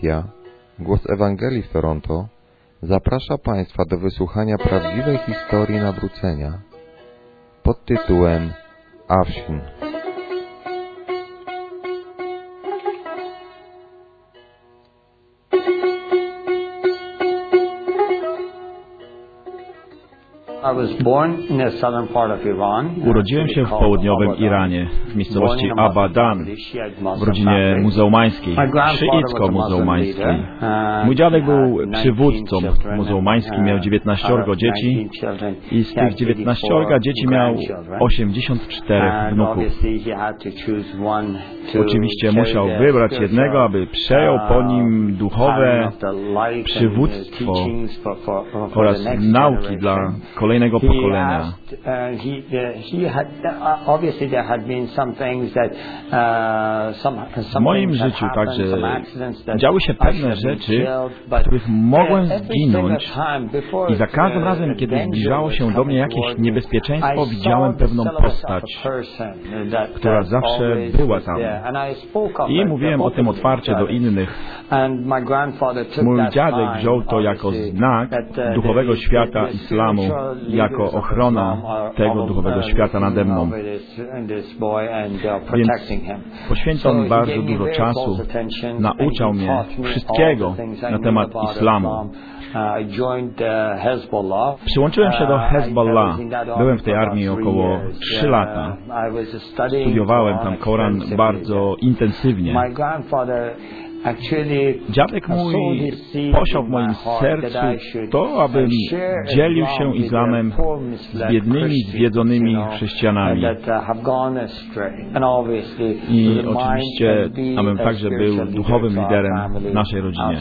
Media, Głos Ewangelii w Toronto, zaprasza Państwa do wysłuchania prawdziwej historii nawrócenia pod tytułem Awsin. Urodziłem się w południowym Iranie, w miejscowości Abadan, w rodzinie muzułmańskiej, szyicko-muzułmańskiej. Mój dziadek był przywódcą muzułmańskim, miał 19 dzieci. i z tych 19 dzieci miał 84 wnuków. Oczywiście musiał wybrać jednego, aby przejął po nim duchowe przywództwo oraz nauki dla kolejnego pokolenia. W moim życiu także działy się pewne rzeczy, w których mogłem zginąć i za każdym razem, kiedy zbliżało się do mnie jakieś niebezpieczeństwo, widziałem pewną postać, która zawsze była tam. I mówiłem o tym otwarcie do innych. Mój dziadek wziął to jako znak duchowego świata islamu, jako ochrona tego duchowego świata nade mną. Więc poświęcał mi bardzo dużo czasu, nauczał mnie wszystkiego na temat islamu. Przyłączyłem się do Hezbollah. Byłem w tej armii około 3 lata. Studiowałem tam Koran bardzo intensywnie. Dziadek mój posiał w moim sercu to, abym dzielił się islamem z biednymi, zwiedzonymi chrześcijanami. I oczywiście, abym także był duchowym liderem naszej rodzinie.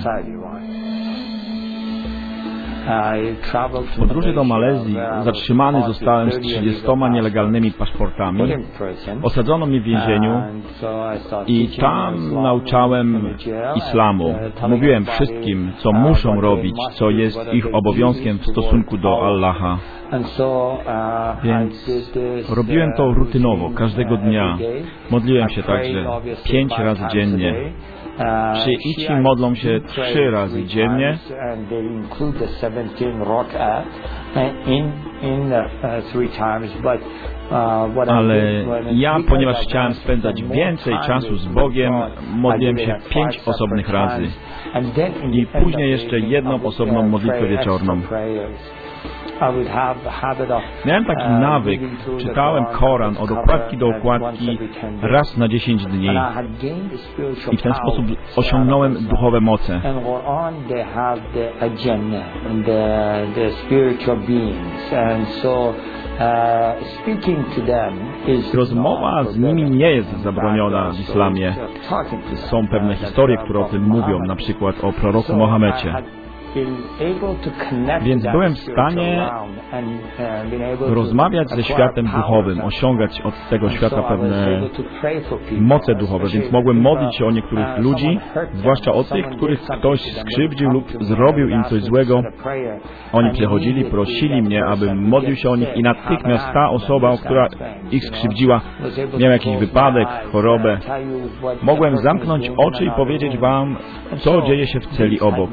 W podróży do Malezji zatrzymany zostałem z 30 nielegalnymi paszportami. Osadzono mnie w więzieniu i tam nauczałem islamu. Mówiłem wszystkim, co muszą robić, co jest ich obowiązkiem w stosunku do Allaha. Więc robiłem to rutynowo, każdego dnia. Modliłem się także pięć razy dziennie. Szyici modlą się trzy razy dziennie. Ale ja, ponieważ chciałem spędzać więcej czasu z Bogiem, modliłem się pięć osobnych razy i później jeszcze jedną osobną modlitwę wieczorną. Miałem taki nawyk, czytałem Koran od okładki do okładki raz na 10 dni. I w ten sposób osiągnąłem duchowe moce. Rozmowa z nimi nie jest zabroniona w islamie. Są pewne historie, które o tym mówią, na przykład o proroku Mohamecie. Więc byłem w stanie rozmawiać ze światem duchowym, osiągać od tego świata pewne moce duchowe, więc mogłem modlić się o niektórych ludzi, zwłaszcza o tych, których ktoś skrzywdził lub zrobił im coś złego. Oni przychodzili, prosili mnie, abym modlił się o nich i natychmiast ta osoba, która ich skrzywdziła, miała jakiś wypadek, chorobę. Mogłem zamknąć oczy i powiedzieć Wam, co dzieje się w celi obok.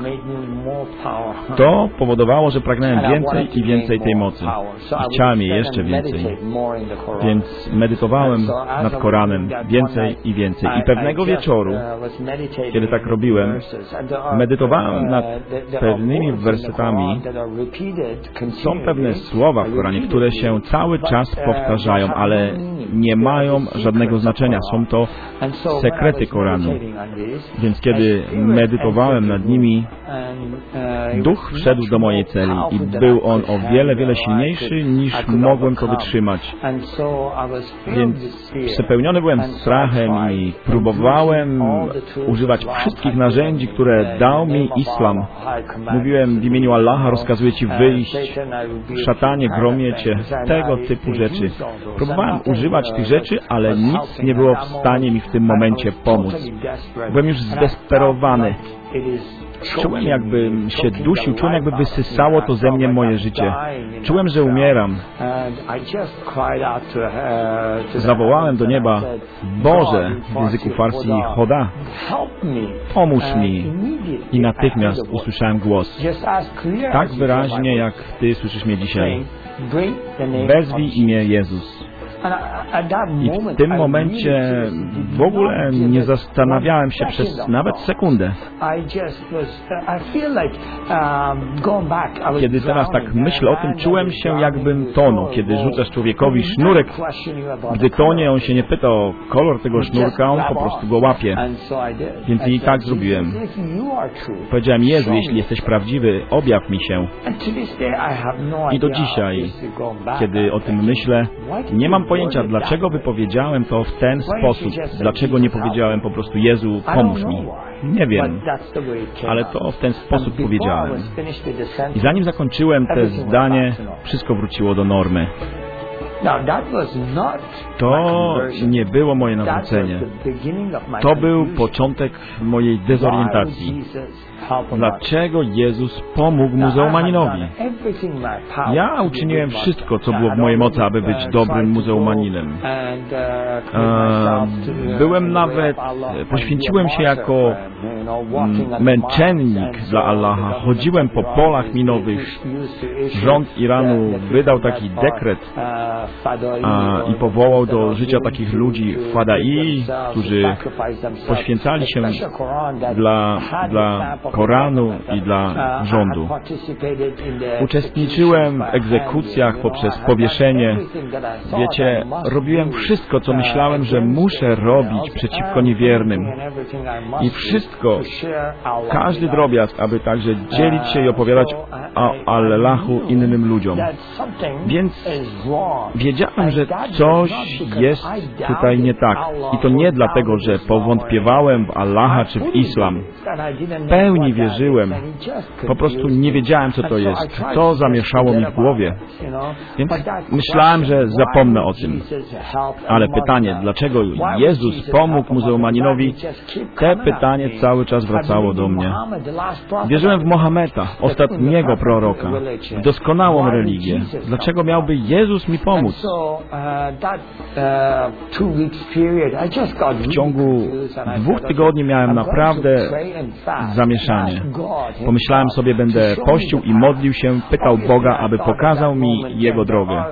To powodowało, że pragnąłem więcej i więcej tej mocy. I chciałem jej jeszcze więcej. Więc medytowałem nad Koranem więcej i więcej. I pewnego wieczoru, kiedy tak robiłem, medytowałem nad pewnymi wersetami. Są pewne słowa w Koranie, które się cały czas powtarzają, ale nie mają żadnego znaczenia. Są to sekrety Koranu. Więc kiedy medytowałem nad nimi, Duch wszedł do mojej celi i był on o wiele, wiele silniejszy niż mogłem to wytrzymać. Więc przepełniony byłem strachem i próbowałem używać wszystkich narzędzi, które dał mi islam. Mówiłem w imieniu Allaha, rozkazuję Ci wyjść, szatanie, gromiecie, tego typu rzeczy. Próbowałem używać tych rzeczy, ale nic nie było w stanie mi w tym momencie pomóc. Byłem już zdesperowany. Czułem jakbym się dusił, czułem jakby wysysało to ze mnie moje życie. Czułem, że umieram. Zawołałem do nieba, Boże, w języku farsi Choda, pomóż mi. I natychmiast usłyszałem głos, tak wyraźnie jak Ty słyszysz mnie dzisiaj. Wezwij imię Jezus. I w tym momencie w ogóle nie zastanawiałem się przez nawet sekundę. Kiedy teraz tak myślę o tym, czułem się jakbym tonął, kiedy rzucasz człowiekowi sznurek. Gdy tonie, on się nie pyta o kolor tego sznurka, on po prostu go łapie. Więc i tak zrobiłem. Powiedziałem, Jezu, jeśli jesteś prawdziwy, objaw mi się. I do dzisiaj, kiedy o tym myślę, nie mam pojęcia, dlaczego wypowiedziałem to w ten sposób. Dlaczego nie powiedziałem po prostu, Jezu, pomóż mi. Nie wiem, ale to w ten sposób powiedziałem. I zanim zakończyłem te zdanie, wszystko wróciło do normy. To nie było moje nawrócenie. To był początek mojej dezorientacji. Dlaczego Jezus pomógł muzełmaninowi? Ja uczyniłem wszystko, co było w mojej mocy, aby być dobrym muzełmaninem. E, byłem nawet, poświęciłem się jako męczennik dla Allaha. Chodziłem po polach minowych. Rząd Iranu wydał taki dekret a, i powołał do życia takich ludzi Fadai, którzy poświęcali się dla, dla Koranu i dla rządu. Uczestniczyłem w egzekucjach poprzez powieszenie. Wiecie, robiłem wszystko, co myślałem, że muszę robić przeciwko niewiernym. I wszystko, każdy drobiazg, aby także dzielić się i opowiadać o Allahu innym ludziom. Więc wiedziałem, że coś jest tutaj nie tak. I to nie dlatego, że powątpiewałem w Allaha czy w Islam. W pełni wierzyłem. Po prostu nie wiedziałem, co to jest. To zamieszało mi w głowie. Więc myślałem, że zapomnę o tym. Ale pytanie, dlaczego Jezus pomógł muzułmaninowi, te pytanie cały czas wracało do mnie. Wierzyłem w Mohameda, ostatniego proroka, w doskonałą religię. Dlaczego miałby Jezus mi pomóc? W ciągu dwóch tygodni miałem naprawdę zamieszanie. Pomyślałem sobie, będę pościł i modlił się, pytał Boga, aby pokazał mi Jego drogę.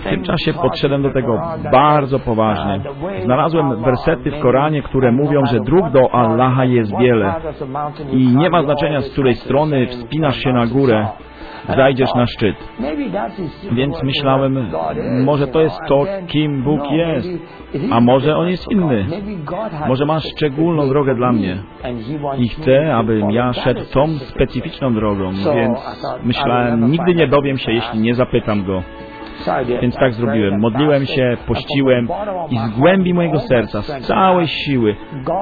W tym czasie podszedłem do tego bardzo poważnie. Znalazłem wersety w Koranie, które mówią, że dróg do Allaha jest wiele i nie ma znaczenia, z której strony wspinasz się na górę zajdziesz na szczyt. Więc myślałem, może to jest to, kim Bóg jest, a może On jest inny. Może ma szczególną drogę dla mnie i chce, abym ja szedł tą specyficzną drogą, więc myślałem, nigdy nie dowiem się, jeśli nie zapytam Go. Więc tak zrobiłem. Modliłem się, pościłem i z głębi mojego serca, z całej siły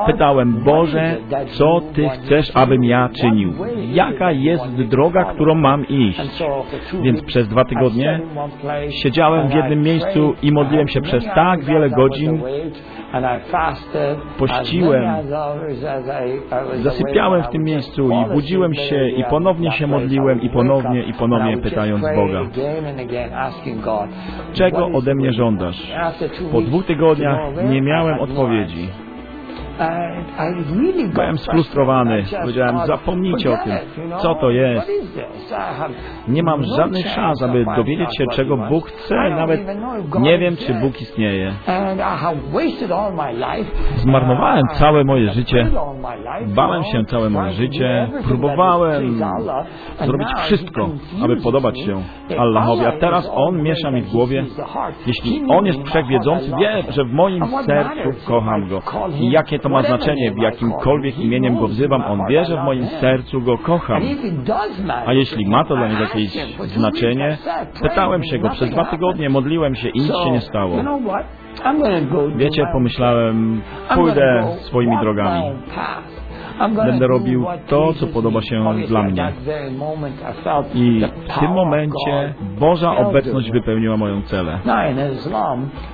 pytałem, Boże, co Ty chcesz, abym ja czynił? Jaka jest droga, którą mam iść? Więc przez dwa tygodnie siedziałem w jednym miejscu i modliłem się przez tak wiele godzin, pościłem, zasypiałem w tym miejscu i budziłem się i ponownie się modliłem i ponownie i ponownie pytając Boga, czego ode mnie żądasz? Po dwóch tygodniach nie miałem odpowiedzi. Byłem sfrustrowany. Powiedziałem, zapomnijcie o tym. Co to jest? Nie mam żadnych szans, aby dowiedzieć się, czego Bóg chce. Nawet nie wiem, czy Bóg istnieje. Zmarnowałem całe moje życie. Bałem się całe moje życie. Próbowałem zrobić wszystko, aby podobać się Allahowi. A teraz On miesza mi w głowie. Jeśli On jest wszechwiedzący, wie, że w moim sercu kocham Go. I jakie to ma znaczenie, w jakimkolwiek imieniem Go wzywam, On wie, że w moim sercu Go kocham. A jeśli ma to dla Niego jakieś znaczenie, pytałem się Go przez dwa tygodnie, modliłem się i nic się nie stało. Wiecie, pomyślałem, pójdę swoimi drogami. Będę robił to, co podoba się dla mnie. I w tym momencie Boża obecność wypełniła moją celę.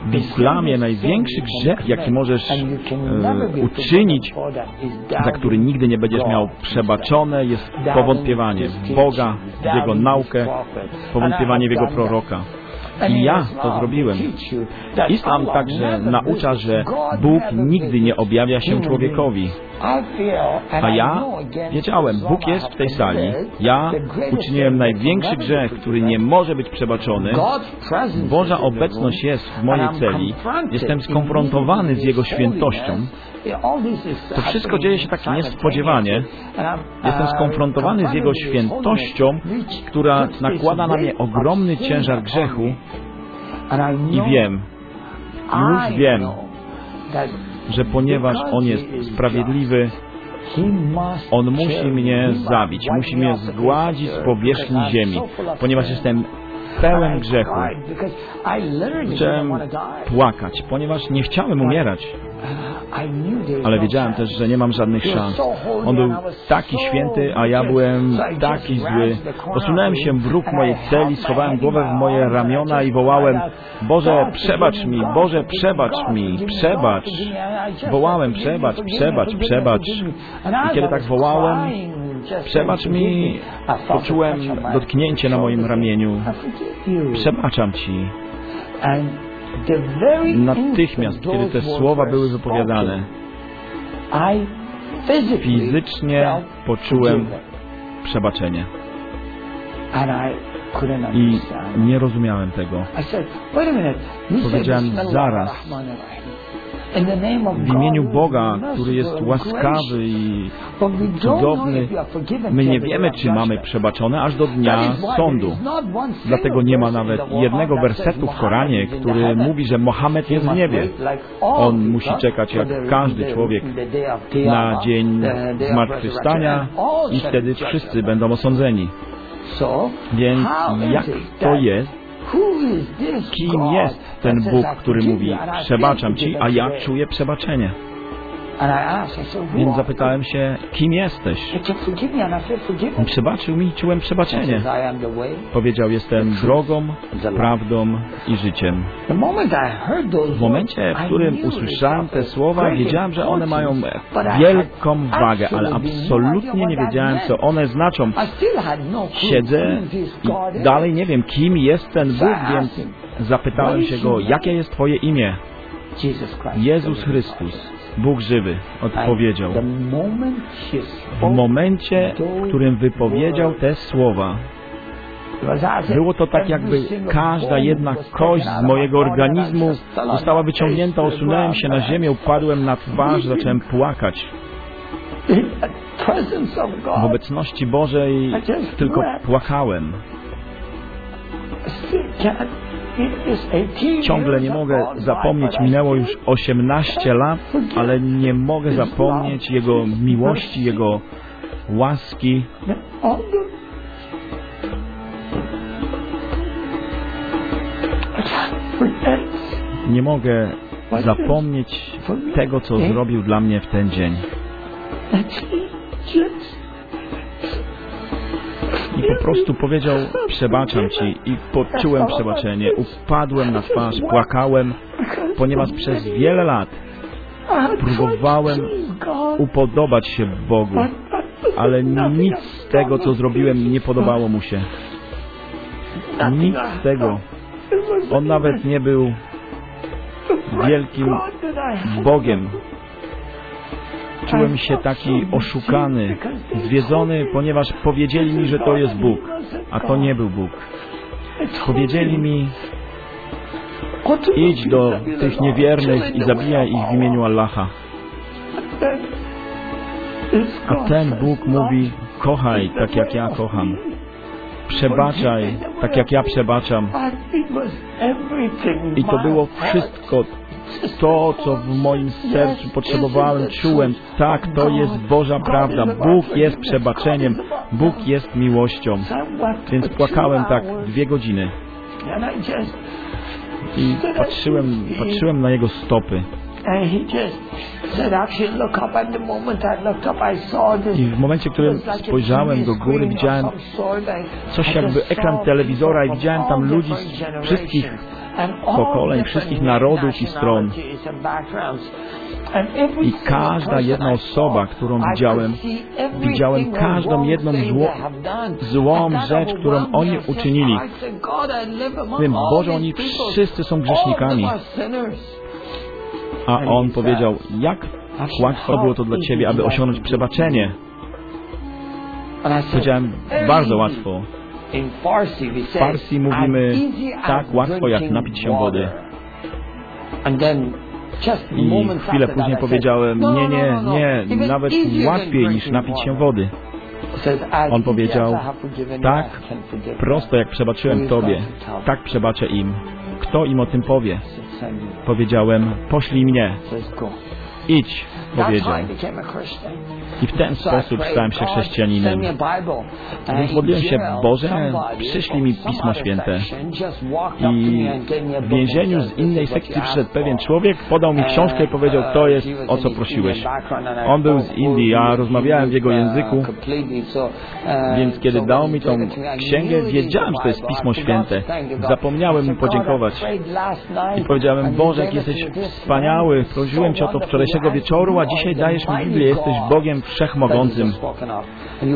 W islamie największy grzech, jaki możesz e, uczynić, za który nigdy nie będziesz miał przebaczone, jest powątpiewanie w Boga, w Jego naukę, powątpiewanie w Jego proroka. I ja to zrobiłem. Islam także naucza, że Bóg nigdy nie objawia się człowiekowi. A ja wiedziałem, Bóg jest w tej sali. Ja uczyniłem największy grzech, który nie może być przebaczony. Boża obecność jest w mojej celi. Jestem skonfrontowany z Jego świętością. To wszystko dzieje się tak niespodziewanie. Jestem skonfrontowany z Jego świętością, która nakłada na mnie ogromny ciężar grzechu i wiem, już wiem, że ponieważ On jest sprawiedliwy, On musi mnie zabić, musi mnie zgładzić z powierzchni ziemi, ponieważ jestem pełen grzechu. Zacząłem płakać, ponieważ nie chciałem umierać. Ale wiedziałem też, że nie mam żadnych szans. On był taki święty, a ja byłem taki zły. Posunąłem się w róg mojej celi, schowałem głowę w moje ramiona i wołałem Boże, przebacz mi, Boże, przebacz mi, przebacz. Wołałem, przebacz, przebacz, przebacz. I kiedy tak wołałem, przebacz mi, poczułem dotknięcie na moim ramieniu. Przebaczam Ci. Natychmiast, kiedy te słowa były wypowiadane, fizycznie poczułem przebaczenie. I nie rozumiałem tego. Powiedziałem zaraz, w imieniu Boga, który jest łaskawy i cudowny, my nie wiemy, czy mamy przebaczone aż do dnia sądu. Dlatego nie ma nawet jednego wersetu w Koranie, który mówi, że Mohamed jest w niebie. On musi czekać jak każdy człowiek na dzień zmartwychwstania i wtedy wszyscy będą osądzeni. Więc jak to jest, Kim jest ten Bóg, który mówi, przebaczam Ci, a ja czuję przebaczenie? Więc zapytałem się, kim jesteś? On przebaczył mi i czułem przebaczenie. Powiedział, jestem drogą, prawdą i życiem. W momencie, w którym usłyszałem te słowa, wiedziałem, że one mają wielką wagę, ale absolutnie nie wiedziałem, co one znaczą. Siedzę i dalej nie wiem, kim jest ten Bóg, więc zapytałem się go, jakie jest Twoje imię? Jezus Chrystus. Bóg żywy odpowiedział. W momencie, w którym wypowiedział te słowa, było to tak, jakby każda jedna kość z mojego organizmu została wyciągnięta, osunąłem się na ziemię, upadłem na twarz, zacząłem płakać. W obecności Bożej tylko płakałem. Ciągle nie mogę zapomnieć, minęło już 18 lat, ale nie mogę zapomnieć Jego miłości, Jego łaski. Nie mogę zapomnieć tego, co zrobił dla mnie w ten dzień. I po prostu powiedział, przebaczam Ci i poczułem przebaczenie. Upadłem na twarz, płakałem, ponieważ przez wiele lat próbowałem upodobać się Bogu, ale nic z tego, co zrobiłem, nie podobało mu się. Nic z tego. On nawet nie był wielkim Bogiem. Czułem się taki oszukany, zwiedzony, ponieważ powiedzieli mi, że to jest Bóg, a to nie był Bóg. Powiedzieli mi, idź do tych niewiernych i zabijaj ich w imieniu Allaha. A ten Bóg mówi, kochaj tak jak ja kocham. Przebaczaj tak jak ja przebaczam. I to było wszystko, to, co w moim sercu potrzebowałem, czułem, tak, to jest Boża prawda. Bóg jest przebaczeniem, Bóg jest miłością. Więc płakałem tak dwie godziny. I patrzyłem, patrzyłem na Jego stopy. I w momencie, w którym spojrzałem do góry, widziałem coś jakby ekran telewizora i widziałem tam ludzi z wszystkich pokoleń, wszystkich narodów i stron. I każda jedna osoba, którą widziałem, widziałem każdą jedną zło, złą rzecz, którą oni uczynili. All Boże, oni wszyscy są grzesznikami. A on powiedział, jak łatwo było to dla Ciebie, aby osiągnąć przebaczenie. Powiedziałem, "Very bardzo easy." łatwo. W Farsi mówimy "As easy as tak łatwo, jak napić się wody. water." And then just I chwilę później powiedziałem, "No, nie, no, nie, no, nie, nawet łatwiej niż napić się water." wody. He said, "As On powiedział, tak prosto jak przebaczyłem Tobie, tak przebaczę im. Kto im o tym powie? them." He said, "Send me." Powiedziałem, poślij mnie. Idź, powiedział. I w ten sposób stałem się "God, chrześcijaninem. send me a Bible." And Więc modliłem się, Boże, przyślij mi Pismo Święte. I w więzieniu z innej "This is what sekcji przyszedł pewien for." człowiek, podał mi książkę i powiedział, to jest o co prosiłeś. On był z Indii, ja rozmawiałem w jego języku, więc kiedy dał mi tą księgę, wiedziałem, że to jest Pismo Święte. Zapomniałem mu podziękować. I powiedziałem, Boże, jak jesteś wspaniały, prosiłem Cię o to wczorajszego wieczoru, a dzisiaj dajesz mi Biblię, jesteś Bogiem Wszechmogącym.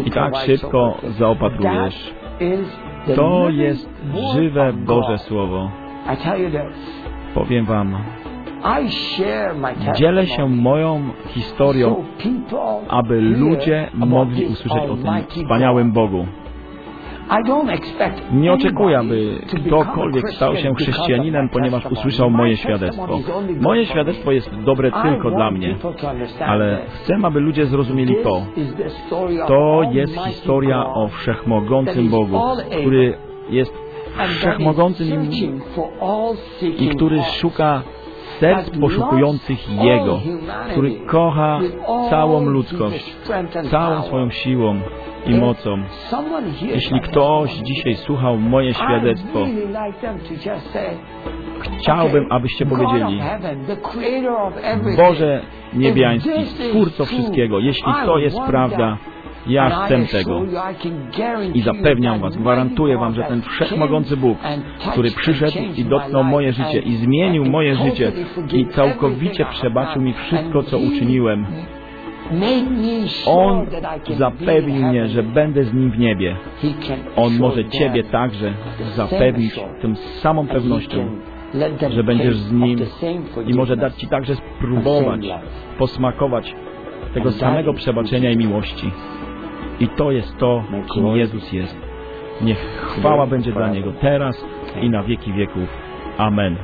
I tak szybko zaopatrujesz. To jest żywe Boże Słowo. Powiem Wam, dzielę się moją historią, aby ludzie mogli usłyszeć o tym wspaniałym Bogu. Nie oczekuję, aby ktokolwiek stał się chrześcijaninem, ponieważ usłyszał moje świadectwo. Moje świadectwo jest dobre tylko dla mnie, ale chcę, aby ludzie zrozumieli to. To jest historia o wszechmogącym Bogu, który jest wszechmogącym i, i który szuka serc poszukujących Jego, który kocha całą ludzkość, całą swoją siłą i mocą. Jeśli ktoś dzisiaj słuchał moje świadectwo, chciałbym, abyście powiedzieli, Boże niebiański, Stwórco wszystkiego, jeśli to jest prawda, ja chcę tego. I zapewniam Was, gwarantuję Wam, że ten wszechmogący Bóg, który przyszedł i dotknął moje życie i zmienił moje życie i całkowicie przebaczył mi wszystko, co uczyniłem, On zapewnił mnie, że będę z Nim w niebie. On może Ciebie także zapewnić tą samą pewnością, że będziesz z Nim i może dać Ci także spróbować, posmakować tego samego przebaczenia i miłości. I to jest to, kim Jezus jest. Niech chwała będzie dla Niego teraz i na wieki wieków. Amen.